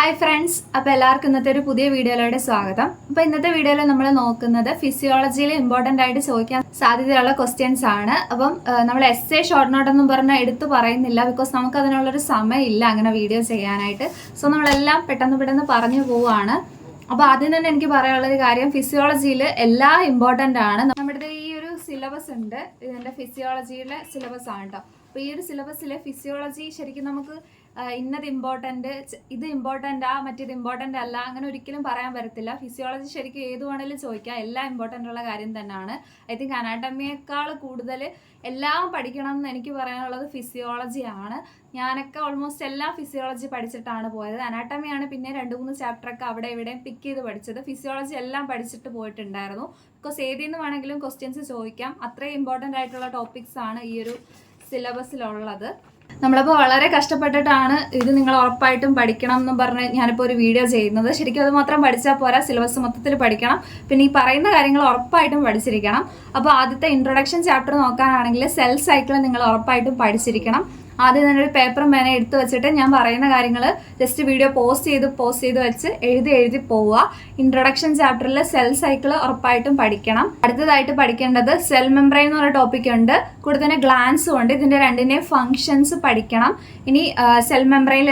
Hi friends അപ്പോൾ എല്ലാവർക്കും ഇന്നത്തെ ഒരു പുതിയ വീഡിയോയിലൂടെ സ്വാഗതം. അപ്പോൾ ഇന്നത്തെ വീഡിയോയിൽ നമ്മൾ നോക്കുന്നത് ഫിസിയോളജിയിൽ ഇമ്പോർട്ടന്റ് ആയിട്ട് ചോദിക്കാൻ സാധ്യതയുള്ള ക്വസ്റ്റ്യൻസ് ആണ്. അപ്പം നമ്മൾ എസ് എ ഷോർട്ട് നോട്ട് ഒന്നും പറഞ്ഞാൽ എടുത്തു പറയുന്നില്ല ബിക്കോസ് നമുക്ക് അതിനുള്ളൊരു സമയമില്ല അങ്ങനെ വീഡിയോ ചെയ്യാനായിട്ട്. സോ നമ്മളെല്ലാം പെട്ടെന്ന് പെട്ടെന്ന് പറഞ്ഞു പോവുകയാണ് അപ്പോൾ ആദ്യം തന്നെ എനിക്ക് പറയാനുള്ളൊരു കാര്യം ഫിസിയോളജിയിൽ എല്ലാം ഇമ്പോർട്ടന്റ് ആണ്. നമ്മുടെ ഈ ഒരു സിലബസ് ഉണ്ട്. ഇതിന്റെ ഫിസിയോളജിയിലെ സിലബസ് ആണ് കേട്ടോ അപ്പോൾ ഈ ഒരു സിലബസിലെ ഫിസിയോളജി ശരിക്കും നമുക്ക് ഇന്നത് ഇമ്പോർട്ടന്റ് ഇത് ഇമ്പോർട്ടന്റ് ആ മറ്റേത് ഇമ്പോർട്ടന്റ് അല്ല അങ്ങനെ ഒരിക്കലും പറയാൻ പറ്റത്തില്ല. ഫിസിയോളജി ശരിക്കും ഏത് വേണേലും ചോദിക്കാം എല്ലാം ഇമ്പോർട്ടന്റ് ഉള്ള കാര്യം തന്നെയാണ് ഐ തിങ്ക് അനാട്ടമിയേക്കാൾ കൂടുതൽ എല്ലാം പഠിക്കണം എന്ന് എനിക്ക് പറയാനുള്ളത് ഫിസിയോളജിയാണ് ഞാനൊക്കെ ഓൾമോസ്റ്റ് എല്ലാം ഫിസിയോളജി പഠിച്ചിട്ടാണ് പോയത്. അനാട്ടമിയാണ് പിന്നെ രണ്ട് മൂന്ന് ചാപ്റ്ററൊക്കെ അവിടെ ഇവിടെയും പിക്ക് ചെയ്ത് പഠിച്ചത്. ഫിസിയോളജി എല്ലാം പഠിച്ചിട്ട് പോയിട്ടുണ്ടായിരുന്നു. ബിക്കോസ് ഏതിൽ നിന്ന് വേണമെങ്കിലും ക്വസ്റ്റ്യൻസ് ചോദിക്കാം. അത്രയും ഇമ്പോർട്ടന്റ് ആയിട്ടുള്ള ടോപ്പിക്സ് ആണ് ഈ ഒരു സിലബസിലുള്ളത്. നമ്മളിപ്പോൾ വളരെ കഷ്ടപ്പെട്ടിട്ടാണ് ഇത് നിങ്ങൾ ഉറപ്പായിട്ടും പഠിക്കണം എന്ന് പറഞ്ഞ് ഞാനിപ്പോൾ ഒരു വീഡിയോ ചെയ്യുന്നത്. ശരിക്കും അത് മാത്രം പഠിച്ചാൽ പോരാ സിലബസ് മൊത്തത്തിൽ പഠിക്കണം. പിന്നെ ഈ പറയുന്ന കാര്യങ്ങൾ ഉറപ്പായിട്ടും പഠിച്ചിരിക്കണം. അപ്പോൾ ആദ്യത്തെ ഇൻട്രൊഡക്ഷൻ ചാപ്റ്റർ നോക്കാനാണെങ്കിൽ സെൽ സൈക്കിൾ നിങ്ങൾ ഉറപ്പായിട്ടും പഠിച്ചിരിക്കണം. ആദ്യം തന്നെ ഒരു പേപ്പറും പേന എടുത്തു വെച്ചിട്ട് ഞാൻ പറയുന്ന കാര്യങ്ങൾ ജസ്റ്റ് വീഡിയോ പോസ്റ്റ് ചെയ്ത് പോസ്റ്റ് ചെയ്ത് വെച്ച് എഴുതി എഴുതി പോവുക. ഇൻട്രൊഡക്ഷൻ ചാപ്റ്ററിൽ സെൽ സൈക്കിൾ ഉറപ്പായിട്ടും പഠിക്കണം. അടുത്തതായിട്ട് പഠിക്കേണ്ടത് സെൽ മെമ്പ്രൈൻ എന്ന് പറഞ്ഞ ടോപ്പിക് ഉണ്ട്. കൂടുതൽ തന്നെ ഗ്ലാൻസും ഉണ്ട്. ഇതിന്റെ രണ്ടിന്റെയും ഫങ്ഷൻസ് പഠിക്കണം. ഇനി സെൽ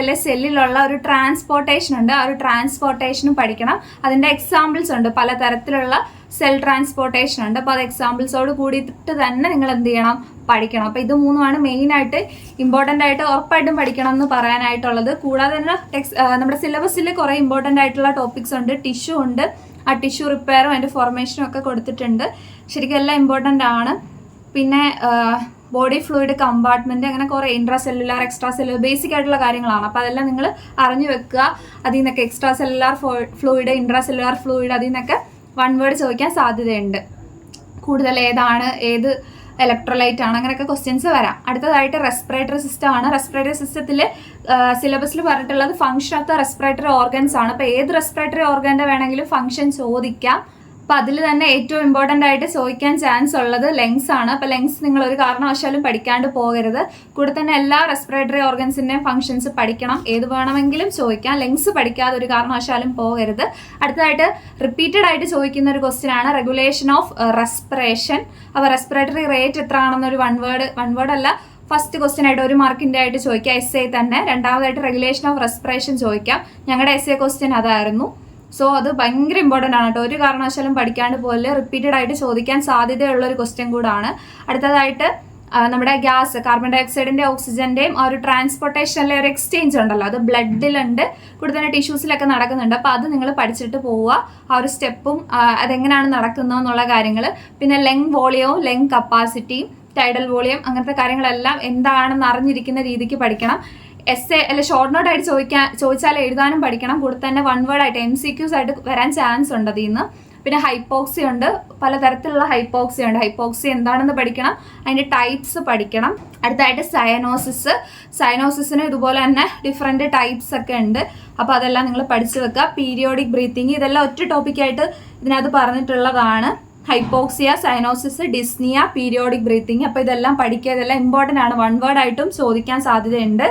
അല്ലെ സെല്ലിലുള്ള ഒരു ട്രാൻസ്പോർട്ടേഷൻ ഉണ്ട്. ആ ഒരു ട്രാൻസ്പോർട്ടേഷനും പഠിക്കണം. അതിന്റെ എക്സാമ്പിൾസ് ഉണ്ട്. പലതരത്തിലുള്ള സെൽ ട്രാൻസ്പോർട്ടേഷൻ ഉണ്ട്. അപ്പോൾ അത് എക്സാമ്പിൾസോട് കൂടിയിട്ട് തന്നെ നിങ്ങൾ എന്ത് ചെയ്യണം? പഠിക്കണം. അപ്പോൾ ഇത് മൂന്നുമാണ് മെയിൻ ആയിട്ട് ഇമ്പോർട്ടന്റ് ആയിട്ട് ഉറപ്പായിട്ടും പഠിക്കണം എന്ന് പറയാനായിട്ടുള്ളത്. കൂടാതെ തന്നെ ടെക്സ് നമ്മുടെ സിലബസിൽ കുറേ ഇമ്പോർട്ടന്റ് ആയിട്ടുള്ള ടോപ്പിക്സ് ഉണ്ട്. ടിഷ്യൂ ഉണ്ട്. ആ ടിഷ്യൂ റിപ്പയറും അതിന്റെ ഫോർമേഷനും ഒക്കെ കൊടുത്തിട്ടുണ്ട്. ശരിക്കും എല്ലാം ഇമ്പോർട്ടന്റ് ആണ്. പിന്നെ ബോഡി ഫ്ലൂയിഡ് കമ്പാർട്ട്മെന്റ് അങ്ങനെ കുറേ intracellular extracellular basic ആയിട്ടുള്ള കാര്യങ്ങളാണ്. അപ്പോൾ അതെല്ലാം നിങ്ങൾ അറിഞ്ഞു വെക്കുക. അതിൽ നിന്നൊക്കെ extracellular fluid intracellular fluid അതിൽ നിന്നൊക്കെ വൺ വേർഡ് ചോദിക്കാൻ സാധ്യതയുണ്ട്. കൂടുതൽ ഏതാണ് ഏത് ഇലക്ട്രോലൈറ്റ് ആണ്. അങ്ങനെയൊക്കെ ക്വസ്റ്റ്യൻസ് വരാം. അടുത്തതായിട്ട് റെസ്പിറേറ്ററി സിസ്റ്റം ആണ്. റെസ്പിറേറ്ററി സിസ്റ്റത്തിൽ സിലബസിൽ പറഞ്ഞിട്ടുള്ളത് function of the respiratory organs ആണ്. അപ്പോൾ ഏത് റെസ്പിറേറ്ററി ഓർഗന്റെ വേണമെങ്കിലും ഫങ്ഷൻ ചോദിക്കാം. അപ്പം അതിൽ തന്നെ ഏറ്റവും ഇമ്പോർട്ടന്റ് ആയിട്ട് ചോദിക്കാൻ ചാൻസ് ഉള്ളത് ലെങ്സ് ആണ്. അപ്പൊ ലെങ്സ് നിങ്ങൾ ഒരു കാരണവശാലും പഠിക്കാണ്ട് പോകരുത്. കൂടെ തന്നെ എല്ലാ റെസ്പിറേറ്ററി ഓർഗൻസിന്റെയും ഫംഗ്ഷൻസ് പഠിക്കണം. ഏത് വേണമെങ്കിലും ചോദിക്കാം. ലെങ്സ് പഠിക്കാതെ ഒരു കാരണവശാലും പോകരുത്. അടുത്തതായിട്ട് റിപ്പീറ്റഡ് ആയിട്ട് ചോദിക്കുന്ന ഒരു ക്വസ്റ്റ്യൻ ആണ്. റെഗുലേഷൻ ഓഫ് റെസ്പിറേഷൻ അപ്പോൾ റെസ്പിറേറ്ററി റേറ്റ് എത്ര ആണെന്നൊരു വൺ വേർഡ് വൺ വേർഡ് അല്ല. ഫസ്റ്റ് ക്വസ്റ്റ്യൻ ആയിട്ട് ഒരു മാർക്കിന്റെ ആയിട്ട് ചോദിക്കാം. എസ് ഐ തന്നെ. രണ്ടാമതായിട്ട് റെഗുലേഷൻ ഓഫ് റെസ്പിറേഷൻ ചോദിക്കാം. ഞങ്ങളുടെ എസ് എ ക്വസ്റ്റ്യൻ അതായിരുന്നു. സോ അത് ഭയങ്കര ഇമ്പോർട്ടന്റ് ആണ് കേട്ടോ. ഒരു കാരണവശാലും പഠിക്കാണ്ട് പോലെ റിപ്പീറ്റഡ് ആയിട്ട് ചോദിക്കാൻ സാധ്യതയുള്ള ഒരു ക്വസ്റ്റ്യൻ കൂടാണ്. അടുത്തതായിട്ട് നമ്മുടെ ഗ്യാസ് കാർബൺ ഡൈ ഓക്സൈഡിന്റെ ഓക്സിജന്റെയും ആ ഒരു ട്രാൻസ്പോർട്ടേഷനിലെ ഒരു എക്സ്ചേഞ്ച് ഉണ്ടല്ലോ. അത് ബ്ലഡിലുണ്ട് കൂടുതൽ തന്നെ ടിഷ്യൂസിലൊക്കെ നടക്കുന്നുണ്ട്. അപ്പോൾ അത് നിങ്ങൾ പഠിച്ചിട്ട് പോവുക. ആ ഒരു സ്റ്റെപ്പും അതെങ്ങനെയാണ് നടക്കുന്നതെന്നുള്ള കാര്യങ്ങൾ പിന്നെ ലെങ് വോളിയവും ലെങ് കപ്പാസിറ്റിയും ടൈഡൽ വോളിയം അങ്ങനത്തെ കാര്യങ്ങളെല്ലാം എന്താണെന്ന് അറിഞ്ഞിരിക്കുന്ന രീതിക്ക് പഠിക്കണം. എസ് എ അല്ലെ ഷോർട്ട് നോട്ട് ആയിട്ട് ചോദിക്കാൻ ചോദിച്ചാൽ എഴുതാനും പഠിക്കണം. കൂടെ തന്നെ വൺ വേർഡ് ആയിട്ട് എം സി ക്യൂസ് ആയിട്ട് വരാൻ ചാൻസ് ഉണ്ട് അതിൽ നിന്ന്. പിന്നെ ഹൈപ്പോക്സി ഉണ്ട്. പലതരത്തിലുള്ള ഹൈപ്പോക്സി ഉണ്ട്. ഹൈപ്പോക്സി എന്താണെന്ന് പഠിക്കണം. അതിന്റെ ടൈപ്സ് പഠിക്കണം. അടുത്തായിട്ട് സയനോസിസ് സയനോസിസിന് ഇതുപോലെ തന്നെ ഡിഫറെന്റ് ടൈപ്സ് ഒക്കെ ഉണ്ട്. അപ്പോൾ അതെല്ലാം നിങ്ങൾ പഠിച്ചു വെക്കുക. പീരിയോഡിക് ബ്രീത്തിങ് ഇതെല്ലാം ഒറ്റ ടോപ്പിക്കായിട്ട് ഇതിനകത്ത് പറഞ്ഞിട്ടുള്ളതാണ്. Hypoxia cyanosis dyspnoea periodic breathing അപ്പോൾ ഇതെല്ലാം പഠിക്കുക. ഇതെല്ലാം ഇമ്പോർട്ടന്റ് ആണ്. വൺ വേർഡ് ആയിട്ടും ചോദിക്കാൻ സാധ്യതയുണ്ട്.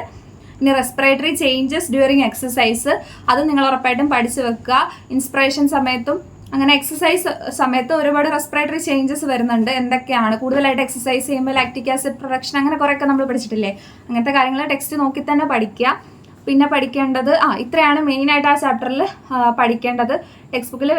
ഇനി റെസ്പിറേറ്ററി ചേഞ്ചസ് ഡ്യൂറിങ് എക്സസൈസ് അത് നിങ്ങൾ ഉറപ്പായിട്ടും പഠിച്ചു വെക്കുക. ഇൻസ്പിറേഷൻ സമയത്തും അങ്ങനെ എക്സസൈസ് സമയത്ത് ഒരുപാട് റെസ്പിറേറ്ററി ചേഞ്ചസ് വരുന്നുണ്ട്. എന്തൊക്കെയാണ്? കൂടുതലായിട്ട് എക്സസൈസ് ചെയ്യുമ്പോൾ ലാക്ടിക് ആസിഡ് പ്രൊഡക്ഷൻ അങ്ങനെ കുറേയൊക്കെ നമ്മൾ പഠിച്ചിട്ടില്ലേ? അങ്ങനത്തെ കാര്യങ്ങൾ ടെക്സ്റ്റ് നോക്കി തന്നെ പഠിക്കുക. പിന്നെ പഠിക്കേണ്ടത് ആ ഇത്രയാണ് മെയിനായിട്ട് ആ ചാപ്റ്ററിൽ പഠിക്കേണ്ടത്. ടെക്സ്റ്റ് ബുക്കിൽ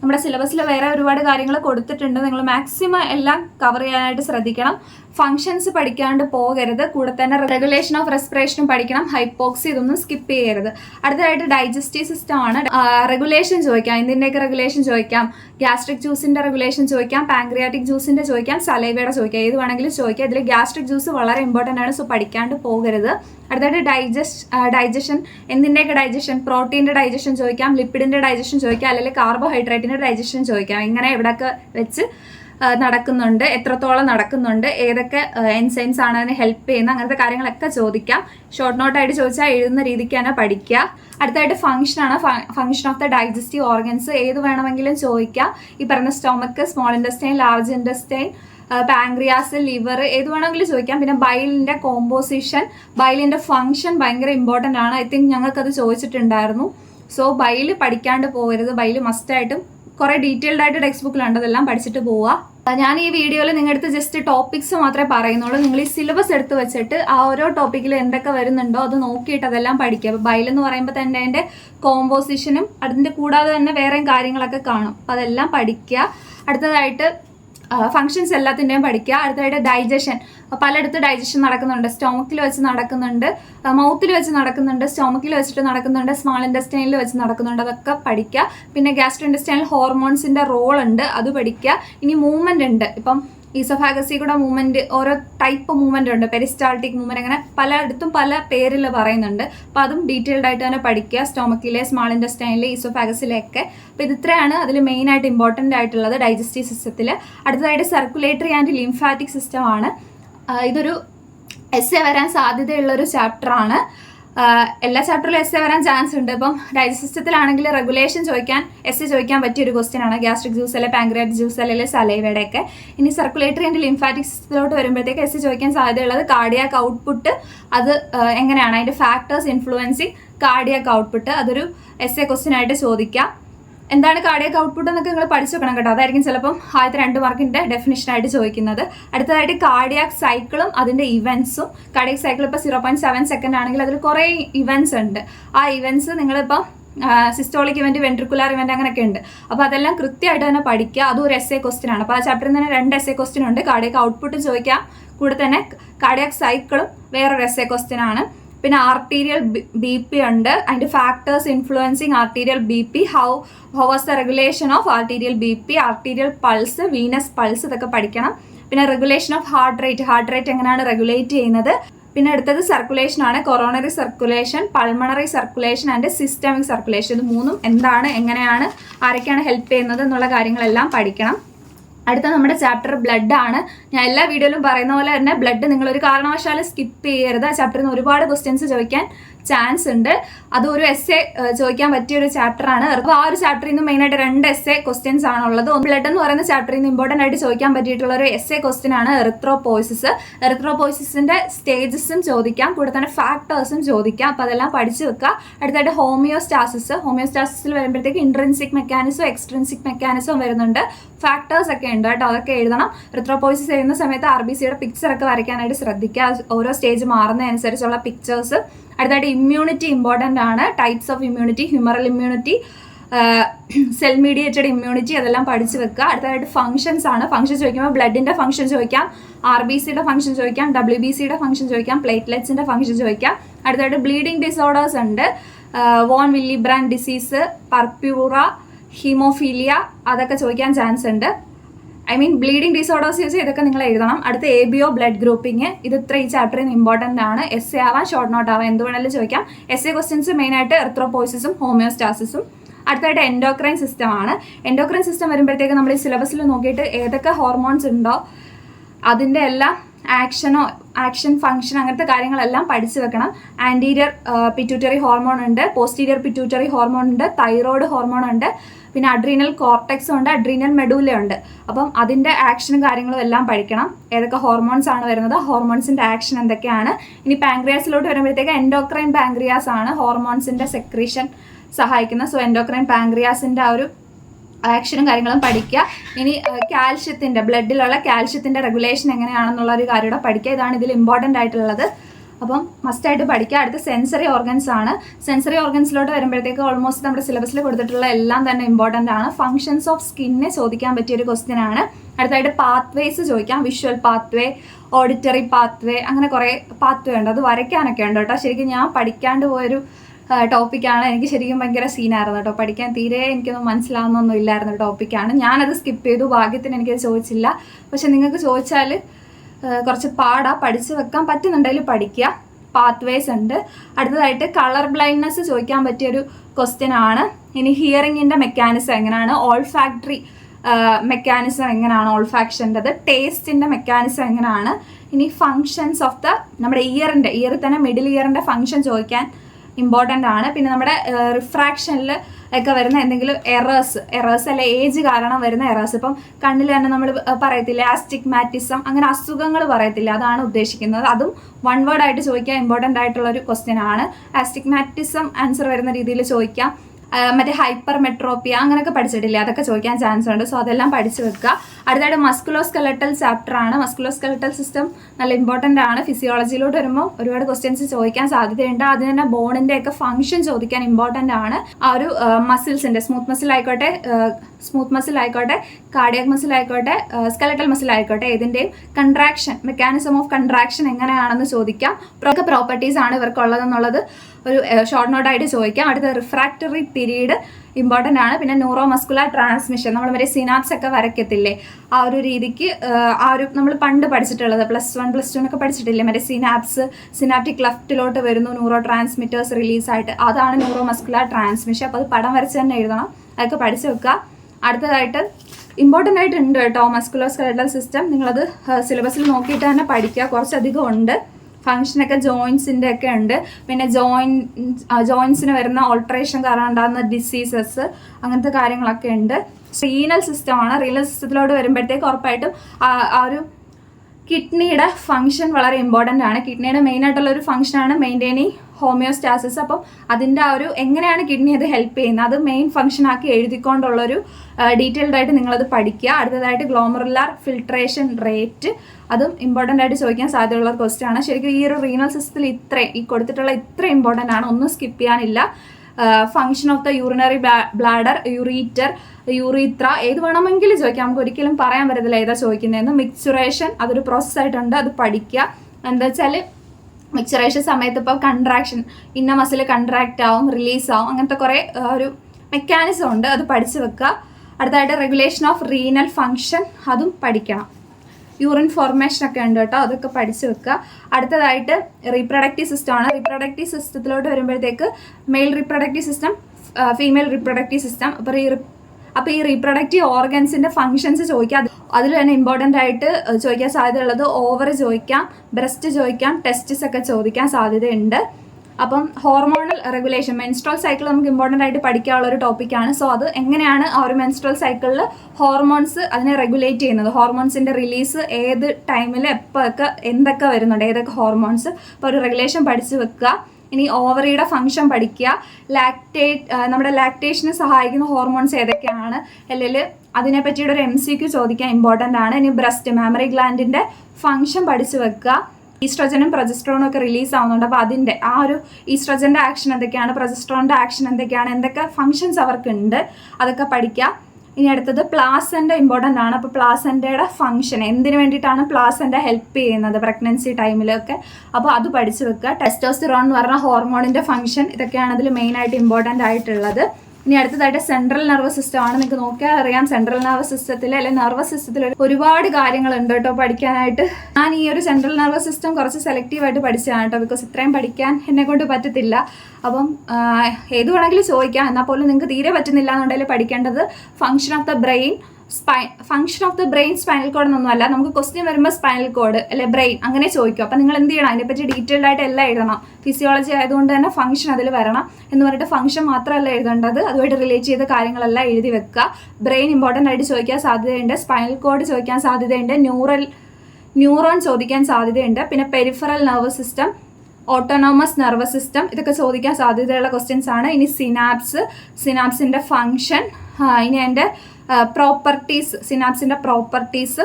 നമ്മുടെ സിലബസിൽ വേറെ ഒരുപാട് കാര്യങ്ങൾ കൊടുത്തിട്ടുണ്ട്. നിങ്ങൾ മാക്സിമം എല്ലാം കവർ ചെയ്യാനായിട്ട് ശ്രദ്ധിക്കണം. ഫങ്ഷൻസ് പഠിക്കാണ്ട് പോകരുത്. കൂടെ തന്നെ റെഗുലേഷൻ ഓഫ് റെസ്പിറേഷനും പഠിക്കണം. ഹൈപ്പോക്സി ഇതൊന്നും സ്കിപ്പ് ചെയ്യരുത്. അടുത്തതായിട്ട് ഡൈജസ്റ്റീവ് സിസ്റ്റം ആണ്. റെഗുലേഷൻ ചോദിക്കാം. എന്തിന്റെയൊക്കെ റെഗുലേഷൻ ചോദിക്കാം? ഗ്യാസ്ട്രിക് ജ്യൂസിന്റെ റെഗുലേഷൻ ചോദിക്കാം. പാൻക്രിയാറ്റിക് ജ്യൂസിന്റെ ചോദിക്കാം. സലൈവയുടെ ചോദിക്കാം. ഏത് വേണമെങ്കിലും ചോദിക്കാം. ഇതിൽ ഗ്യാസ്ട്രിക് ജ്യൂസ് വളരെ ഇമ്പോർട്ടന്റ് ആണ്. സോ പഠിക്കാണ്ട് പോകരുത്. അടുത്തായിട്ട് ഡൈജസ്റ്റ് ഡൈജഷൻ എന്തിന്റെയൊക്കെ ഡൈജഷൻ പ്രോട്ടീന്റെ ഡൈജഷൻ ചോദിക്കാം. ലിപ്പിഡിന്റെ ഡൈജഷൻ ചോദിക്കാം. അല്ലെങ്കിൽ കാർബോഹൈഡ്രേറ്റിന്റെ ഡൈജഷൻ ചോദിക്കാം. ഇങ്ങനെ ഇവിടെയൊക്കെ വെച്ച് നടക്കുന്നുണ്ട്. എത്രത്തോളം നടക്കുന്നുണ്ട്? ഏതൊക്കെ എൻസൈൻസ് ആണ് അതിനെ ഹെൽപ്പ് ചെയ്യുന്ന അങ്ങനത്തെ കാര്യങ്ങളൊക്കെ ചോദിക്കാം. ഷോർട്ട് നോട്ടായിട്ട് ചോദിച്ചാൽ എഴുതുന്ന രീതിക്ക് തന്നെ പഠിക്കുക. അടുത്തായിട്ട് ആണ്. Function of the digestive organs ഏത് വേണമെങ്കിലും ചോദിക്കാം. ഈ പറഞ്ഞ stomach small intestine large intestine pancreas liver ഏത് വേണമെങ്കിലും ചോദിക്കാം. പിന്നെ ബൈലിന്റെ കോമ്പോസിഷൻ ബൈലിന്റെ ഫംഗ്ഷൻ ഭയങ്കര ഇമ്പോർട്ടന്റ് ആണ്. ഐ തിങ്ക് ഞങ്ങൾക്കത് ചോദിച്ചിട്ടുണ്ടായിരുന്നു. സോ ബൈൽ പഠിക്കാണ്ട് പോകരുത്. ബൈൽ മസ്റ്റായിട്ടും കുറേ ഡീറ്റെയിൽഡ് ആയിട്ട് ടെക്സ്റ്റ് ബുക്കിലുണ്ട് അതെല്ലാം പഠിച്ചിട്ട് പോവുക ഞാൻ ഈ വീഡിയോയിൽ നിങ്ങളുടെ ജസ്റ്റ് ടോപ്പിക്സ് മാത്രമേ പറയുന്നുള്ളൂ. നിങ്ങൾ ഈ സിലബസ് എടുത്ത് വെച്ചിട്ട് ആ ഓരോ ടോപ്പിക്കിൽ എന്തൊക്കെ വരുന്നുണ്ടോ അത് നോക്കിയിട്ട് അതെല്ലാം പഠിക്കുക. അപ്പോൾ ബൈലെന്ന് പറയുമ്പോൾ തന്നെ അതിന്റെ കോമ്പോസിഷനും അതിന്റെ കൂടാതെ തന്നെ വേറെയും കാര്യങ്ങളൊക്കെ കാണും. അപ്പോൾ അതെല്ലാം പഠിക്കുക. അടുത്തതായിട്ട് ഫങ്ഷൻസ് എല്ലാത്തിന്റെയും പഠിക്കുക. അടുത്തതായിട്ട് ഡൈജഷൻ പലയിടത്ത് ഡൈജഷൻ നടക്കുന്നുണ്ട്. സ്റ്റോമക്കിൽ വെച്ച് നടക്കുന്നുണ്ട്. മൗത്തിൽ വെച്ച് നടക്കുന്നുണ്ട്. സ്റ്റോമക്കിൽ വെച്ചിട്ട് നടക്കുന്നുണ്ട്. സ്മാൾ ഇൻഡസ്റ്റൈനിൽ വെച്ച് നടക്കുന്നുണ്ട്. അതൊക്കെ പഠിക്കുക. പിന്നെ ഗ്യാസ്ട്രോ ഇൻഡസ്റ്റൈനൽ ഹോർമോൺസിന്റെ റോൾ ഉണ്ട്. അത് പഠിക്കുക. ഇനി മൂവ്മെന്റ് ഉണ്ട്. ഇപ്പം ഈസോഫാഗസി കൂടെ മൂവ്മെന്റ് ഓരോ ടൈപ്പ് മൂവ്മെന്റ് ഉണ്ട്. പെരിസ്റ്റാൾട്ടിക് മൂവ്മെന്റ് അങ്ങനെ പലയിടത്തും പല പേരിൽ പറയുന്നുണ്ട്. അപ്പോൾ അതും ഡീറ്റെയിൽഡ് ആയിട്ട് തന്നെ പഠിക്കുക. സ്റ്റോമക്കിലെ സ്മാൾ ഇൻഡസ്റ്റൈനിലെ ഈസോഫാഗസിലെയൊക്കെ. അപ്പോൾ ഇത് ഇത്രയാണ് അതിൽ മെയിൻ ആയിട്ട് ഇമ്പോർട്ടന്റ് ആയിട്ടുള്ളത് ഡൈജസ്റ്റീവ് സിസ്റ്റത്തിൽ അടുത്തതായിട്ട് സർക്കുലേറ്ററി ആൻഡ് ലിംഫാറ്റിക് സിസ്റ്റം ആണ്. ഇതൊരു എസ് എ വരാൻ സാധ്യതയുള്ള ഒരു ചാപ്റ്ററാണ് എല്ലാ ചാപ്റ്ററിലും എസ് എ വരാൻ ചാൻസ് ഉണ്ട്. ഇപ്പം ഡൈജസ്റ്റ് സിസ്റ്റത്തിലാണെങ്കിൽ റെഗുലേഷൻ ചോദിക്കാൻ എസ് എ ചോദിക്കാൻ പറ്റിയ ഒരു ക്വസ്റ്റ്യൻ ആണ്. ഗ്യാസ്ട്രിക് ജ്യൂസ് അല്ലെ പാങ്ക്രിയാറ്റ് ജ്യൂസ് അല്ലെങ്കിൽ സലൈവയുടെ ഒക്കെ ഇനി സർക്കുലേറ്ററി ആൻഡ് ലിംഫാറ്റിക് സിസ്റ്റത്തിലോട്ട് വരുമ്പോഴത്തേക്ക് എസ് എ ചോദിക്കാൻ സാധ്യതയുള്ളത് കാർഡിയാക്ക് ഔട്ട്പുട്ട് അത് എങ്ങനെയാണ്? അതിന്റെ ഫാക്ടേഴ്സ് ഇൻഫ്ലുവൻസിങ് കാർഡിയാക്ക് ഔട്ട്പുട്ട് അതൊരു എസ് എ ക്വസ്റ്റ്യൻ ആയിട്ട് ചോദിക്കാം. എന്താണ് കാർഡിയക് ഔട്ട്പുട്ട് എന്നൊക്കെ നിങ്ങൾ പഠിച്ചു വെക്കണം കേട്ടോ. അതായിരിക്കും ചിലപ്പം ആദ്യത്തെ രണ്ട് മാർക്കിന്റെ ഡെഫിനിഷൻ ആയിട്ട് ചോദിക്കുന്നത്. അടുത്തതായിട്ട് കാർഡിയാക് സൈക്കിളും അതിന്റെ ഇവന്റ്സും കാർഡിയക് സൈക്കിൾ ഇപ്പോൾ സീറോ പോയിന്റ് സെവൻ സെക്കൻഡ് ആണെങ്കിൽ അതിൽ കുറേ ഇവന്റ്സ് ഉണ്ട്. ആ ഇവന്റ്സ് നിങ്ങളിപ്പം സിസ്റ്റോളിക് ഇവന്റ് വെൻട്രിക്കുലാർ ഇവന്റ് അങ്ങനെയൊക്കെ ഉണ്ട്. അപ്പോൾ അതെല്ലാം കൃത്യമായിട്ട് തന്നെ പഠിക്കുക. അതും ഒരു എസ് എ ക്വസ്റ്റ്യൻ ആണ്. അപ്പോൾ ആ ചാപ്റ്ററിൽ തന്നെ രണ്ട് എസ് എ ക്വസ്റ്റ്യൻ ഉണ്ട്. കാർഡിയക് ഔട്ട്പുട്ട് ചോദിക്കാം. കൂടെ തന്നെ കാർഡിയാക് സൈക്കിളും വേറൊരു എസ് എ ക്വസ്റ്റ്യൻ ആണ്. പിന്നെ ആർട്ടീരിയൽ ബി പി ഉണ്ട്. അതിന്റെ factors influencing arterial B P how how was the regulation of arterial B P arterial pulse venous pulse ഇതൊക്കെ പഠിക്കണം. പിന്നെ regulation of heart rate heart rate എങ്ങനെയാണ് റെഗുലേറ്റ് ചെയ്യുന്നത്? പിന്നെ അടുത്തത് സർക്കുലേഷൻ ആണ് coronary circulation pulmonary circulation and systemic circulation ഇത് മൂന്നും എന്താണ് എങ്ങനെയാണ് ആരൊക്കെയാണ് ഹെൽപ്പ് ചെയ്യുന്നത് എന്നുള്ള കാര്യങ്ങളെല്ലാം പഠിക്കണം. അടുത്ത നമ്മുടെ ചാപ്റ്റർ ബ്ലഡ് ആണ്. ഞാൻ എല്ലാ വീഡിയോയിലും പറയുന്ന പോലെ തന്നെ ബ്ലഡ് നിങ്ങൾ ഒരു കാരണവശാലും സ്കിപ്പ് ചെയ്യരുത്. ആ ചാപ്റ്ററിൽ നിന്ന് ഒരുപാട് ക്വസ്റ്റ്യൻസ് ചോദിക്കാൻ ചാൻസ് ഉണ്ട്. അത് ഒരു എസ് എ ചോദിക്കാൻ പറ്റിയ ഒരു ചാപ്റ്റർ ആണ്. അപ്പോൾ ആ ഒരു ചാപ്റ്ററിൽ നിന്ന് മെയിനായിട്ട് രണ്ട് എസ് എ ക്വസ്റ്റ്യൻസ് ആണുള്ളത് ബ്ലഡ് എന്ന് പറയുന്ന ചാപ്റ്ററിൽ നിന്ന് ഇമ്പോർട്ടന്റ് ആയിട്ട് ചോദിക്കാൻ പറ്റിയിട്ടുള്ള ഒരു എസ് എ ക്വസ്റ്റ്യൻ ആണ് എറിത്രോപോയിസിസ് എറിത്രോപോയിസിന്റെ സ്റ്റേജസും ചോദിക്കാം. കൂടെ തന്നെ ഫാക്ടേഴ്സും ചോദിക്കാം. അപ്പോൾ അതെല്ലാം പഠിച്ചു വെക്കുക. അടുത്തായിട്ട് ഹോമിയോസ്റ്റാസിസ് ഹോമിയോസ്റ്റാസിസിൽ വരുമ്പോഴത്തേക്ക് ഇൻട്രൻസിക് മെക്കാനിസം എക്സ്ട്രൻസിക് മെക്കാനിസം വരുന്നുണ്ട്. ഫാക്ടേഴ്സ് ഒക്കെ ഉണ്ട് കേട്ടോ. അതൊക്കെ എഴുതണം. റിത്രോപോയിസിസ് എഴുതുന്ന സമയത്ത് ആർ ബി സിയുടെ പിക്ചർ ഒക്കെ വരയ്ക്കാനായിട്ട് ശ്രദ്ധിക്കുക. ഓരോ സ്റ്റേജ് മാറുന്നതനുസരിച്ചുള്ള പിക്ചേഴ്സ് അടുത്തായിട്ട് ഇമ്മ്യൂണിറ്റി ഇമ്പോർട്ടന്റ് ആണ്. Types of immunity humoral immunity cell mediated immunity അതെല്ലാം പഠിച്ചു വെക്കുക. അടുത്തതായിട്ട് ഫംഗ്ഷൻസ് ആണ്. ഫംഗ്ഷൻ ചോദിക്കുമ്പോൾ ബ്ലഡിന്റെ ഫംഗ്ഷൻ ചോദിക്കാം. ആർ ബി സിയുടെ ഫംഗ്ഷൻ ചോദിക്കാം. ഡബ്ല്യു ബി സിയുടെ ഫംഗ്ഷൻ ചോദിക്കാം. പ്ലേറ്റ്ലെറ്റ്സിന്റെ ഫംഗ്ഷൻ ചോദിക്കാം. അടുത്തതായിട്ട് ബ്ലീഡിംഗ് ഡിസോർഡേഴ്സ് ഉണ്ട്. Von Willebrand disease purpura haemophilia അതൊക്കെ ചോദിക്കാൻ ചാൻസ് ഉണ്ട്. I mean bleeding disorders use ഇതൊക്കെ നിങ്ങൾ എഴുതണം. അടുത്ത A B O blood grouping ഇത് ഇത്ര ഈ ചാപ്റ്ററിന് ഇമ്പോർട്ടന്റ് ആണ്. എസ് എ ആവാം ഷോർട്ട് നോട്ട് ആവാം എന്ത് വേണമെങ്കിലും ചോദിക്കാം. എസ് എ ക്വസ്റ്റ്യൻസ് മെയിനായിട്ട് എർത്രോപോയിസിസും ഹോമിയോസ്റ്റാസിസും അടുത്തായിട്ട് എൻഡോക്രൈൻ സിസ്റ്റം ആണ്. എൻഡോക്രൈൻ സിസ്റ്റം വരുമ്പോഴത്തേക്ക് നമ്മൾ ഈ സിലബസിൽ നോക്കിയിട്ട് ഏതൊക്കെ ഹോർമോൺസ് ഉണ്ടോ അതിന്റെ എല്ലാം ആക്ഷനോ ആക്ഷൻ ഫംഗ്ഷൻ അങ്ങനത്തെ കാര്യങ്ങളെല്ലാം പഠിച്ചു വെക്കണം. ആന്റീരിയർ പിറ്റ്യൂട്ടറി ഹോർമോൺ ഉണ്ട് പോസ്റ്റീരിയർ പിറ്റ്യൂട്ടറി ഹോർമോൺ ഉണ്ട് തൈറോയ്ഡ് ഹോർമോൺ ഉണ്ട്. പിന്നെ അഡ്രീനൽ കോർട്ടെക്സ് ഉണ്ട് അഡ്രീനൽ മെഡൂല ഉണ്ട്. അപ്പം അതിന്റെ ആക്ഷനും കാര്യങ്ങളും എല്ലാം പഠിക്കണം. ഏതൊക്കെ ഹോർമോൺസ് ആണ് വരുന്നത്? ഹോർമോൺസിന്റെ ആക്ഷൻ എന്തൊക്കെയാണ്? ഇനി പാങ്ക്രിയാസിലോട്ട് വരുമ്പോഴത്തേക്ക് എൻഡോക്രൈൻ പാങ്ക്രിയാസ് ആണ് ഹോർമോൺസിന്റെ സെക്രീഷൻ സഹായിക്കുന്ന സോ എൻഡോക്രൈൻ പാങ്ക്രിയാസിന്റെ ആ ഒരു ആക്ഷനും കാര്യങ്ങളും പഠിക്കുക. ഇനി കാൽഷ്യത്തിന്റെ ബ്ലഡിലുള്ള കാൽഷ്യത്തിന്റെ റെഗുലേഷൻ എങ്ങനെയാണെന്നുള്ള ഒരു കാര്യം കൂടെ പഠിക്കുക. ഇതാണ് ഇതിൽ ഇമ്പോർട്ടന്റ് ആയിട്ടുള്ളത്. അപ്പം മസ്റ്റായിട്ട് പഠിക്കുക. അടുത്ത സെൻസറി ഓർഗൻസ് ആണ്. സെൻസറി ഓർഗൻസിലോട്ട് വരുമ്പോഴത്തേക്ക് ഓൾമോസ്റ്റ് നമ്മുടെ സിലബസിൽ കൊടുത്തിട്ടുള്ള എല്ലാം തന്നെ ഇമ്പോർട്ടന്റ് ആണ്. ഫങ്ഷൻസ് ഓഫ് സ്കിന്നെ ചോദിക്കാൻ പറ്റിയ ഒരു ക്വസ്റ്റ്യൻ ആണ്. അടുത്തായിട്ട് പാത്വേസ് ചോദിക്കാം. വിഷ്വൽ പാത്വേ ഓഡിറ്ററി പാത്വേ അങ്ങനെ കുറേ പാത്വേ ഉണ്ട്. അത് വരയ്ക്കാനൊക്കെ ഉണ്ട് കേട്ടോ. ശരിക്കും ഞാൻ പഠിക്കാണ്ട് പോയൊരു ടോപ്പിക്കാണ് എനിക്ക് ശരിക്കും ഭയങ്കര സീനായിരുന്നു കേട്ടോ. പഠിക്കാൻ തീരെ എനിക്കൊന്നും മനസ്സിലാവുന്നൊന്നും ഇല്ലായിരുന്നു ടോപ്പിക്കാണ് ഞാനത് സ്കിപ്പ് ചെയ്തു. ഭാഗ്യത്തിന് എനിക്കത് ചോദിച്ചില്ല. പക്ഷെ നിങ്ങൾക്ക് ചോദിച്ചാൽ കുറച്ച് പാടാ പഠിച്ചു വെക്കാൻ പറ്റുന്നുണ്ടെങ്കിൽ പഠിക്കുക. പാത്വേസ് ഉണ്ട്. അടുത്തതായിട്ട് കളർ ബ്ലൈൻഡ്നെസ് ചോദിക്കാൻ പറ്റിയൊരു ക്വസ്റ്റ്യൻ ആണ്. ഇനി ഹിയറിങ്ങിന്റെ മെക്കാനിസം എങ്ങനെയാണ്? ഓൾ ഫാക്ടറി മെക്കാനിസം എങ്ങനെയാണ് ഓൾ ഫാക്ഷന്റെത് ടേസ്റ്റിന്റെ മെക്കാനിസം എങ്ങനെയാണ്? ഇനി ഫങ്ഷൻസ് ഓഫ് ദ നമ്മുടെ ഇയറിന്റെ ഇയറിൽ തന്നെ മിഡിൽ ഇയറിന്റെ ഫങ്ഷൻ ചോദിക്കാൻ ഇമ്പോർട്ടന്റ് ആണ്. പിന്നെ നമ്മുടെ റിഫ്രാക്ഷനിൽ ഒക്കെ വരുന്ന എന്തെങ്കിലും എറേഴ്സ് എറേഴ്സ് അല്ലെ ഏജ് കാരണം വരുന്ന എറേഴ്സ് ഇപ്പം കണ്ണിൽ തന്നെ നമ്മൾ പറയത്തില്ല ആസ്റ്റിഗ്മാറ്റിസം അങ്ങനെ അസുഖങ്ങൾ പറയത്തില്ല അതാണ് ഉദ്ദേശിക്കുന്നത്. അതും വൺ വേർഡായിട്ട് ചോദിക്കാൻ ഇമ്പോർട്ടന്റ് ആയിട്ടുള്ള ഒരു ക്വസ്റ്റ്യൻ ആണ്. ആസ്റ്റിഗ്മാറ്റിസം ആൻസർ വരുന്ന രീതിയിൽ ചോദിക്കാം. മറ്റേ ഹൈപ്പർ മെട്രോപ്പിയ അങ്ങനെയൊക്കെ പഠിച്ചിട്ടില്ലേ? അതൊക്കെ ചോദിക്കാൻ ചാൻസ് ഉണ്ട്. സോ അതെല്ലാം പഠിച്ചു വെക്കുക. അടുത്തായിട്ട് മസ്കുലോ സ്കെലട്ടൽ ചാപ്റ്റർ ആണ്. മസ്കുലോ സ്കെലട്ടൽ സിസ്റ്റം നല്ല ഇമ്പോർട്ടന്റ് ആണ്. ഫിസിയോളജിയിലോട്ട് വരുമ്പോൾ ഒരുപാട് ക്വസ്റ്റ്യൻസ് ചോദിക്കാൻ സാധ്യതയുണ്ട്. അതിന് തന്നെ ബോണിന്റെ ഒക്കെ ഫംഗ്ഷൻ ചോദിക്കാൻ ഇമ്പോർട്ടന്റ് ആണ്. ആ ഒരു മസിൽസിന്റെ സ്മൂത്ത് മസിൽ ആയിക്കോട്ടെ സ്മൂത്ത് മസിൽ ആയിക്കോട്ടെ കാർഡിയക് മസിൽ ആയിക്കോട്ടെ സ്കെലട്ടൽ മസിൽ ആയിക്കോട്ടെ ഇതിന്റെയും കൺട്രാക്ഷൻ മെക്കാനിസം ഓഫ് കൺട്രാക്ഷൻ എങ്ങനെയാണെന്ന് ചോദിക്കാം. ഒക്കെ പ്രോപ്പർട്ടീസ് ആണ് ഇവർക്കുള്ളതെന്നുള്ളത്. ഒരു ഷോർട്ട് നോട്ട് ആയിട്ട് ചോദിക്കാം. അടുത്ത റിഫ്രാക്ടറി പീരീഡ് ഇമ്പോർട്ടന്റ് ആണ്. പിന്നെ ന്യൂറോ മസ്കുലർ ട്രാൻസ്മിഷൻ നമ്മൾ വരെ സിനാപ്സ് ഒക്കെ വരയ്ക്കത്തില്ലേ? ആ ഒരു രീതിക്ക് ആ, ഒരു നമ്മൾ പണ്ട് പഠിച്ചിട്ടുള്ളത് പ്ലസ് വൺ പ്ലസ് ടു ഒക്കെ പഠിച്ചിട്ടില്ലേ? മറ്റേ സിനാപ്സ് സിനാപ്റ്റിക് ലെഫ്റ്റിലോട്ട് വരുന്നു ന്യൂറോ ട്രാൻസ്മിറ്റേഴ്സ് റിലീസായിട്ട് അതാണ് ന്യൂറോ മസ്കുലർ ട്രാൻസ്മിഷൻ അപ്പോൾ അത് പടം വരച്ച് തന്നെ എഴുതണം. അതൊക്കെ പഠിച്ചു വെക്കുക. അടുത്തതായിട്ട് ഇമ്പോർട്ടന്റ് ആയിട്ട് ഉണ്ട് കേട്ടോ മസ്കുലോ സിസ്റ്റം നിങ്ങളത് സിലബസിൽ നോക്കിയിട്ട് തന്നെ പഠിക്കുക. കുറച്ചധികം ഉണ്ട്. ഫങ്ഷനൊക്കെ ജോയിൻസിന്റെ ഒക്കെ ഉണ്ട്. പിന്നെ ജോയിൻ ജോയിൻസിന് വരുന്ന ഓൾട്രേഷൻ കാരണം ഉണ്ടാകുന്ന ഡിസീസസ് അങ്ങനത്തെ കാര്യങ്ങളൊക്കെ ഉണ്ട്. റീനൽ സിസ്റ്റമാണ് റീനൽ സിസ്റ്റത്തിലോട് വരുമ്പോഴത്തേക്ക് ഉറപ്പായിട്ടും ആ ഒരു കിഡ്നിയുടെ ഫങ്ഷൻ വളരെ ഇമ്പോർട്ടന്റ് ആണ്. കിഡ്നിയുടെ മെയിൻ ആയിട്ടുള്ള ഒരു ഫങ്ഷനാണ് മെയിന്റെയിനിങ് ഹോമിയോസ്റ്റാസിസ്. അപ്പം അതിന്റെ ആ ഒരു എങ്ങനെയാണ് കിഡ്നി അത് ഹെൽപ്പ് ചെയ്യുന്നത്? അത് മെയിൻ ഫംഗ്ഷൻ ആക്കി എഴുതിക്കൊണ്ടുള്ളൊരു ഡീറ്റെയിൽഡ് ആയിട്ട് നിങ്ങളത് പഠിക്കുക. അടുത്തതായിട്ട് ഗ്ലോമറുലാർ ഫിൽട്രേഷൻ റേറ്റ് അതും ഇമ്പോർട്ടന്റ് ആയിട്ട് ചോദിക്കാൻ സാധ്യതയുള്ള ക്വസ്റ്റ്യൻ ആണ്. ശരിക്കും ഈ ഒരു റീനൽ സിസ്റ്റത്തിൽ ഇത്രയും ഈ കൊടുത്തിട്ടുള്ള ഇത്ര ഇമ്പോർട്ടന്റ് ആണ്. ഒന്നും സ്കിപ്പ് ചെയ്യാനില്ല. Function of the urinary bladder ureter urethra ഏത് വേണമെങ്കിലും ചോദിക്കാം. നമുക്ക് ഒരിക്കലും പറയാൻ പറ്റത്തില്ല ഏതാ ചോദിക്കുന്നതെന്ന്. മിക്സുറേഷൻ അതൊരു പ്രോസസ്സായിട്ടുണ്ട് അത് പഠിക്കുക. എന്താ വെച്ചാൽ മിക്സുറേഷൻ സമയത്ത് ഇപ്പോൾ കൺട്രാക്ഷൻ ഇന്ന മസിൽ കൺട്രാക്റ്റ് ആവും റിലീസ് ആവും അങ്ങനത്തെ കുറേ ഒരു മെക്കാനിസം ഉണ്ട് അത് പഠിച്ചു വെക്കുക. അടുത്തായിട്ട് റെഗുലേഷൻ ഓഫ് റീനൽ ഫങ്ഷൻ അതും പഠിക്കണം. യൂറിൻ ഫോർമേഷൻ ഒക്കെ ഉണ്ട് കേട്ടോ അതൊക്കെ പഠിച്ചു വെക്കുക. അടുത്തതായിട്ട് റീപ്രൊഡക്റ്റീവ് സിസ്റ്റം ആണ്. റീപ്രൊഡക്റ്റീവ് സിസ്റ്റത്തിലോട്ട് വരുമ്പോഴത്തേക്ക് male reproductive system female reproductive system അപ്പോൾ ഈ അപ്പോൾ ഈ റീപ്രൊഡക്റ്റീവ് ഓർഗൻസിന്റെ ഫങ്ഷൻസ് ചോദിക്കുക. അത് അതിൽ തന്നെ ഇമ്പോർട്ടന്റ് ആയിട്ട് ചോദിക്കാൻ സാധ്യതയുള്ളത് ഓവർ ചോദിക്കാം ബ്രസ്റ്റ് ചോദിക്കാം ടെസ്റ്റിസ് ഒക്കെ ചോദിക്കാൻ സാധ്യതയുണ്ട്. അപ്പം ഹോർമോണൽ റെഗുലേഷൻ മെൻസ്ട്രൽ സൈക്കിൾ നമുക്ക് ഇമ്പോർട്ടന്റ് ആയിട്ട് പഠിക്കാനുള്ള ഒരു ടോപ്പിക്കാണ് സോ അത് എങ്ങനെയാണ് ആ ഒരു മെൻസ്ട്രൽ സൈക്കിളിൽ ഹോർമോൺസ് അതിനെ റെഗുലേറ്റ് ചെയ്യുന്നത്? ഹോർമോൺസിന്റെ റിലീസ് ഏത് ടൈമിൽ എപ്പോഴൊക്കെ എന്തൊക്കെ വരുന്നുണ്ട്? ഏതൊക്കെ ഹോർമോൺസ് അപ്പോൾ ഒരു റെഗുലേഷൻ പഠിച്ചു വെക്കുക. ഇനി ഓവറിയുടെ ഫങ്ഷൻ പഠിക്കുക. ലാക്ടേറ്റ് നമ്മുടെ ലാക്ടേഷന് സഹായിക്കുന്ന ഹോർമോൺസ് ഏതൊക്കെയാണ്? അല്ലെങ്കിൽ അതിനെ പറ്റിയിട്ട് ഒരു എം സി ക്യു ചോദിക്കാൻ ഇമ്പോർട്ടന്റ് ആണ്. ഇനി ബ്രസ്റ്റ് മാമറി ഗ്ലാൻഡിന്റെ ഫംഗ്ഷൻ പഠിച്ചു വെക്കുക. ഈസ്ട്രജനും പ്രൊജസ്ട്രോണും ഒക്കെ റിലീസ് ആവുന്നുണ്ട്. അപ്പോൾ അതിന്റെ ആ ഒരു ഈസ്ട്രജന്റെ ആക്ഷൻ എന്തൊക്കെയാണ്? പ്രൊജസ്ട്രോണിന്റെ ആക്ഷൻ എന്തൊക്കെയാണ്? എന്തൊക്കെ ഫങ്ഷൻസ് അവർക്കുണ്ട്? അതൊക്കെ പഠിക്കുക. ഇനി അടുത്തത് പ്ലാസന്റ ഇമ്പോർട്ടന്റ് ആണ്. അപ്പോൾ പ്ലാസന്റെയുടെ ഫംഗ്ഷൻ എന്തിനു വേണ്ടിയിട്ടാണ് പ്ലാസന്റെ ഹെൽപ്പ് ചെയ്യുന്നത് പ്രഗ്നൻസി ടൈമിലൊക്കെ അപ്പോൾ അത് പഠിച്ചു വെക്കുക. ടെസ്റ്റോസ്റ്റിറോൺ എന്ന് പറഞ്ഞ ഹോർമോണിന്റെ ഫംഗ്ഷൻ ഇതൊക്കെയാണ് അതിൽ മെയിനായിട്ട് ഇമ്പോർട്ടന്റ് ആയിട്ടുള്ളത്. ഇനി അടുത്തതായിട്ട് സെൻട്രൽ നെർവസ് സിസ്റ്റം ആണ്. നിങ്ങൾക്ക് നോക്കിയാൽ അറിയാം സെൻട്രൽ നെർവസ് സിസ്റ്റത്തിൽ അല്ലെങ്കിൽ നെർവസ് സിസ്റ്റത്തിൽ ഒരുപാട് കാര്യങ്ങളുണ്ട് കേട്ടോ പഠിക്കാനായിട്ട്. ഞാൻ ഈ ഒരു സെൻട്രൽ നെർവസ് സിസ്റ്റം കുറച്ച് സെലക്റ്റീവ് ആയിട്ട് പഠിച്ചതാണ് കേട്ടോ ബിക്കോസ് ഇത്രയും പഠിക്കാൻ എന്നെ കൊണ്ട് പറ്റത്തില്ല. അപ്പം ഏത് വേണമെങ്കിലും ചോദിക്കാം. എന്നാൽ പോലും നിങ്ങൾക്ക് തീരെ പറ്റുന്നില്ല എന്നുണ്ടെങ്കിൽ പഠിക്കേണ്ടത് function of the brain spy function of the brain spinal cord എന്നൊന്നുമല്ല. നമുക്ക് ക്വസ്റ്റ്യൻ വരുമ്പോൾ സ്പൈനൽ കോഡ് അല്ലെ ബ്രെയിൻ അങ്ങനെ ചോദിക്കും. അപ്പം നിങ്ങൾ എന്ത് ചെയ്യണം? അതിനെപ്പറ്റി ഡീറ്റെയിൽഡ് ആയിട്ട് എല്ലാം എഴുതണം. ഫിസിയോളജി ആയതുകൊണ്ട് തന്നെ ഫംഗ്ഷൻ അതിൽ വരണം എന്ന് പറഞ്ഞിട്ട് ഫംഗ്ഷൻ മാത്രമല്ല എഴുതേണ്ടത്. അതുമായിട്ട് റിലേറ്റ് ചെയ്ത കാര്യങ്ങളെല്ലാം എഴുതി വെക്കുക. ബ്രെയിൻ ഇമ്പോർട്ടന്റ് ആയിട്ട് ചോദിക്കാൻ സാധ്യതയുണ്ട്. സ്പൈനൽ കോഡ് ചോദിക്കാൻ സാധ്യതയുണ്ട്. ന്യൂറൽ ന്യൂറോൺ ചോദിക്കാൻ സാധ്യതയുണ്ട്. പിന്നെ peripheral nervous system autonomous nervous system ഇതൊക്കെ ചോദിക്കാൻ സാധ്യതയുള്ള ക്വസ്റ്റ്യൻസ് ആണ്. ഇനി സിനാപ്സ് സിനാപ്സിന്റെ ഫങ്ഷൻ ഇനി അതിന്റെ പ്രോപ്പർട്ടീസ് സിനാപ്സിന്റെ പ്രോപ്പർട്ടീസ്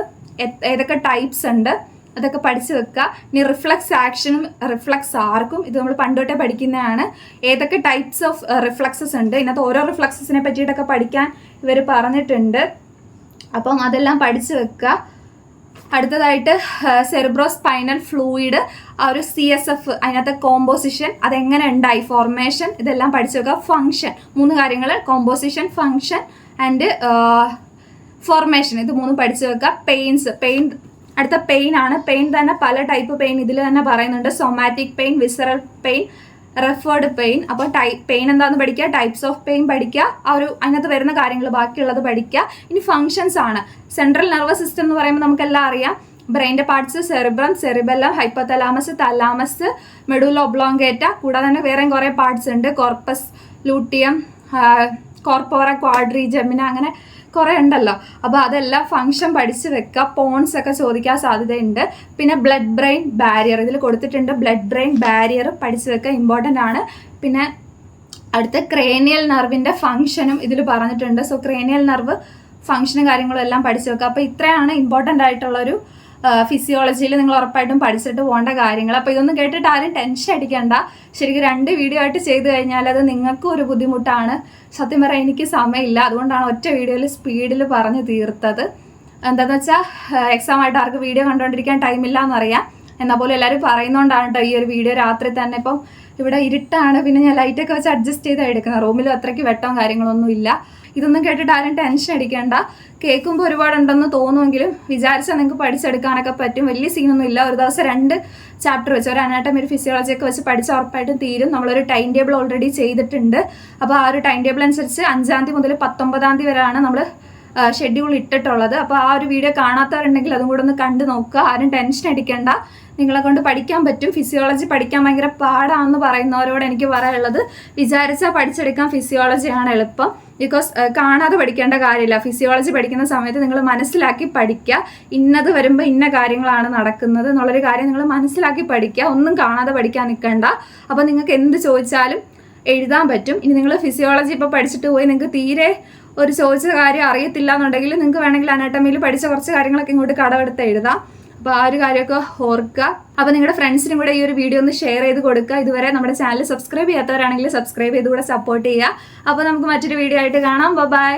ഏതൊക്കെ ടൈപ്സ് ഉണ്ട് അതൊക്കെ പഠിച്ചു വെക്കുക. ഇനി റിഫ്ലക്സ് ആക്ഷനും റിഫ്ലക്സ് ആർക്കും ഇത് നമ്മൾ പണ്ടോട്ടേ പഠിക്കുന്നതാണ്. ഏതൊക്കെ ടൈപ്സ് ഓഫ് റിഫ്ലക്സസ് ഉണ്ട് ഇതിനകത്ത് ഓരോ റിഫ്ലക്സസിനെ പറ്റിയിട്ടൊക്കെ പഠിക്കാൻ ഇവർ പറഞ്ഞിട്ടുണ്ട്. അപ്പം അതെല്ലാം പഠിച്ചു വെക്കുക. അടുത്തതായിട്ട് സെറിബ്രോ സ്പൈനൽ ഫ്ലൂയിഡ് ആ ഒരു സി എസ് എഫ് അതിനകത്തെ കോമ്പോസിഷൻ അതെങ്ങനെ ഉണ്ടായി? ഫോർമേഷൻ ഇതെല്ലാം പഠിച്ചു വെക്കുക. ഫങ്ഷൻ മൂന്ന് കാര്യങ്ങൾ. കോമ്പോസിഷൻ ഫങ്ഷൻ ആൻഡ് ഫോർമേഷൻ ഇത് മൂന്നും പഠിച്ചു വെക്കുക പെയിൻസ് പെയിൻ അടുത്ത പെയിൻ ആണ്. പെയിൻ തന്നെ പല ടൈപ്പ് പെയിൻ ഇതിൽ തന്നെ പറയുന്നുണ്ട്. Somatic pain visceral pain referred pain അപ്പോൾ ടൈ പെയിൻ എന്താണെന്ന് പഠിക്കുക ടൈപ്സ് ഓഫ് പെയിൻ പഠിക്കുക ആ ഒരു അതിനകത്ത് വരുന്ന കാര്യങ്ങൾ ബാക്കിയുള്ളത് പഠിക്കുക ഇനി ഫങ്ഷൻസ് ആണ്. സെൻട്രൽ നെർവസ് സിസ്റ്റം എന്ന് പറയുമ്പോൾ നമുക്കെല്ലാം അറിയാം. ബ്രെയിന്റെ parts cerebrum cerebellum hypothalamus thalamus medulla oblongata കൂടാതെ തന്നെ വേറെയും കുറേ പാർട്സ് ഉണ്ട്. Corpus luteum corpora quadrigemina അങ്ങനെ കുറേ ഉണ്ടല്ലോ. അപ്പോൾ അതെല്ലാം ഫംഗ്ഷൻ പഠിച്ച് വെക്കുക. പോൺസ് ഒക്കെ ചോദിക്കാൻ സാധ്യതയുണ്ട്. പിന്നെ ബ്ലഡ് ബ്രെയിൻ ബാരിയർ ഇതിൽ കൊടുത്തിട്ടുണ്ട് ബ്ലഡ് ബ്രെയിൻ ബാരിയർ പഠിച്ച് വെക്കുക. ഇമ്പോർട്ടന്റ് ആണ്. പിന്നെ അടുത്ത ക്രേനിയൽ നെർവിന്റെ ഫംഗ്ഷനും ഇതിൽ പറഞ്ഞിട്ടുണ്ട്. സോ ക്രേനിയൽ നെർവ് ഫംഗ്ഷനും കാര്യങ്ങളും എല്ലാം പഠിച്ചു വെക്കുക. അപ്പോൾ ഇത്രയാണ് ഇമ്പോർട്ടന്റ് ആയിട്ടുള്ളൊരു ഫിസിയോളജിയിൽ നിങ്ങൾ ഉറപ്പായിട്ടും പഠിച്ചിട്ട് പോകേണ്ട കാര്യങ്ങൾ. അപ്പോൾ ഇതൊന്നും കേട്ടിട്ട് ആരും ടെൻഷൻ അടിക്കണ്ട. ശരിക്കും രണ്ട് വീഡിയോ ആയിട്ട് ചെയ്തു കഴിഞ്ഞാൽ അത് നിങ്ങൾക്കും ഒരു ബുദ്ധിമുട്ടാണ്. സത്യം പറയാൻ എനിക്ക് സമയമില്ല. അതുകൊണ്ടാണ് ഒറ്റ വീഡിയോയിൽ സ്പീഡിൽ പറഞ്ഞു തീർത്തത്. എന്താണെന്ന് വെച്ചാൽ എക്സാം ആയിട്ട് ആർക്ക് വീഡിയോ കണ്ടുകൊണ്ടിരിക്കാൻ ടൈമില്ല എന്നറിയാം എന്നാൽ പോലും എല്ലാവരും പറയുന്നതുകൊണ്ടാണ് കേട്ടോ ഈ ഒരു വീഡിയോ രാത്രി തന്നെ. ഇപ്പം ഇവിടെ ഇരുട്ടാണ്. പിന്നെ ഞാൻ ലൈറ്റൊക്കെ വെച്ച് അഡ്ജസ്റ്റ് ചെയ്ത് എടുക്കുന്നത്. റൂമിലും അത്രയ്ക്ക് വെട്ടവും കാര്യങ്ങളൊന്നും ഇല്ല. ഇതൊന്നും കേട്ടിട്ട് ആരും ടെൻഷൻ അടിക്കേണ്ട. കേൾക്കുമ്പോൾ ഒരുപാടുണ്ടെന്ന് തോന്നുമെങ്കിലും വിചാരിച്ചാൽ നിങ്ങൾക്ക് പഠിച്ചെടുക്കാനൊക്കെ പറ്റും. വലിയ സീനൊന്നും ഇല്ല. ഒരു ദിവസം രണ്ട് ചാപ്റ്റർ വെച്ച്. ഒരു അനാട്ടമി ഒരു ഫിസിയോളജി ഒക്കെ വെച്ച് പഠിച്ച ഉറപ്പായിട്ടും തീരും. നമ്മളൊരു ടൈം ടേബിൾ ഓൾറെഡി ചെയ്തിട്ടുണ്ട്. അപ്പോൾ ആ ഒരു ടൈം ടേബിൾ അനുസരിച്ച് അഞ്ചാം തീയതി മുതൽ പത്തൊമ്പതാം തീയതി വരെയാണ് നമ്മൾ ഷെഡ്യൂൾ ഇട്ടിട്ടുള്ളത്. അപ്പോൾ ആ ഒരു വീഡിയോ കാണാത്തവരുണ്ടെങ്കിൽ അതും കൂടെ ഒന്ന് കണ്ടു നോക്കുക. ആരും ടെൻഷൻ അടിക്കേണ്ട. നിങ്ങളെ കൊണ്ട് പഠിക്കാൻ പറ്റും. ഫിസിയോളജി പഠിക്കാൻ ഭയങ്കര പാടാണെന്ന് പറയുന്നവരോട് എനിക്ക് പറയാനുള്ളത് വിചാരിച്ചാൽ പഠിച്ചെടുക്കാൻ ഫിസിയോളജിയാണ് എളുപ്പം. ബിക്കോസ് കാണാതെ പഠിക്കേണ്ട കാര്യമില്ല. ഫിസിയോളജി പഠിക്കുന്ന സമയത്ത് നിങ്ങൾ മനസ്സിലാക്കി പഠിക്കുക. ഇന്നത് വരുമ്പോൾ ഇന്ന കാര്യങ്ങളാണ് നടക്കുന്നത് എന്നുള്ളൊരു കാര്യം നിങ്ങൾ മനസ്സിലാക്കി പഠിക്കുക. ഒന്നും കാണാതെ പഠിക്കാൻ നിൽക്കണ്ട അപ്പോൾ നിങ്ങൾക്ക് എന്ത് ചോദിച്ചാലും എഴുതാൻ പറ്റും. ഇനി നിങ്ങൾ ഫിസിയോളജി ഇപ്പോൾ പഠിച്ചിട്ട് പോയി നിങ്ങൾക്ക് തീരെ ഒരു ചോദിച്ച കാര്യം അറിയത്തില്ല എന്നുണ്ടെങ്കിൽ നിങ്ങൾക്ക് വേണമെങ്കിൽ അനാട്ടമിയിൽ പഠിച്ച കുറച്ച് കാര്യങ്ങളൊക്കെ ഇങ്ങോട്ട് കടമെടുത്ത് എഴുതാം. അപ്പോൾ ആ ഒരു കാര്യമൊക്കെ ഓർക്കുക. അപ്പോൾ നിങ്ങളുടെ ഫ്രണ്ട്സിനും കൂടെ ഈ ഒരു വീഡിയോ ഒന്ന് ഷെയർ ചെയ്ത് കൊടുക്കുക. ഇതുവരെ നമ്മുടെ ചാനൽ സബ്സ്ക്രൈബ് ചെയ്യാത്തവരാണെങ്കിൽ സബ്സ്ക്രൈബ് ചെയ്ത് കൂടെ സപ്പോർട്ട് ചെയ്യുക. അപ്പോൾ നമുക്ക് മറ്റൊരു വീഡിയോ ആയിട്ട് കാണാം. ബൈ.